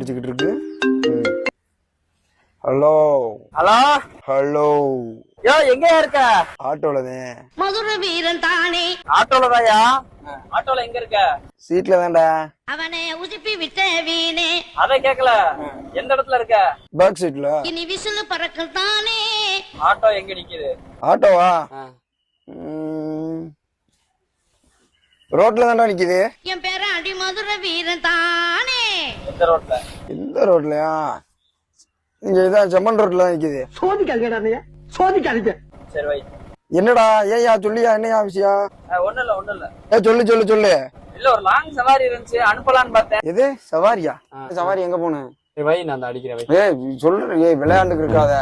அடிச்சுக்கிட்டு இருக்கு hello hello hello யோ எங்க இருக்க? ஆட்டோல தான் மதுர வீரன் தானே. ஆட்டோல தாயா ஆட்டோல எங்க இருக்க? சீட்ல தான்டா. அவனை உசுப்பி விட்ட வீணே. அத கேக்கல. எந்த இடத்துல இருக்க? பேக் சீட்ல இனி விசிலு பறக்கும் தானே. ஆட்டோ எங்க நிக்குது? ஆட்டோவா. ரோட்ல தான்டா நிக்குது. என் பேர அடி மதுர வீரன் தானே. எந்த ரோட்ல? எந்த ரோட்லயா? இங்க இதான் செம்மன் ரோட்ல தான் நிக்குது. சோதிக்காதீங்கடா நீ சோதிக்காதீங்க. சரி வை. என்னடா ஏயா சொல்லியா என்னையா விஷயம் அஹ், ஒண்ணும் இல்ல ஏ சொல்லு சொல்லு சொல்லு. இல்ல ஒரு லாங் சவாரி இருந்துச்சு அனுப்பலான்னு பார்த்தேன். எது? சவாரியா? சவாரி எங்க போன? சரி, வை நான் அந்த அடிக்கிறேன் ஏய் சொல்ற ஏய் விளையாண்டுக்கு இருக்காத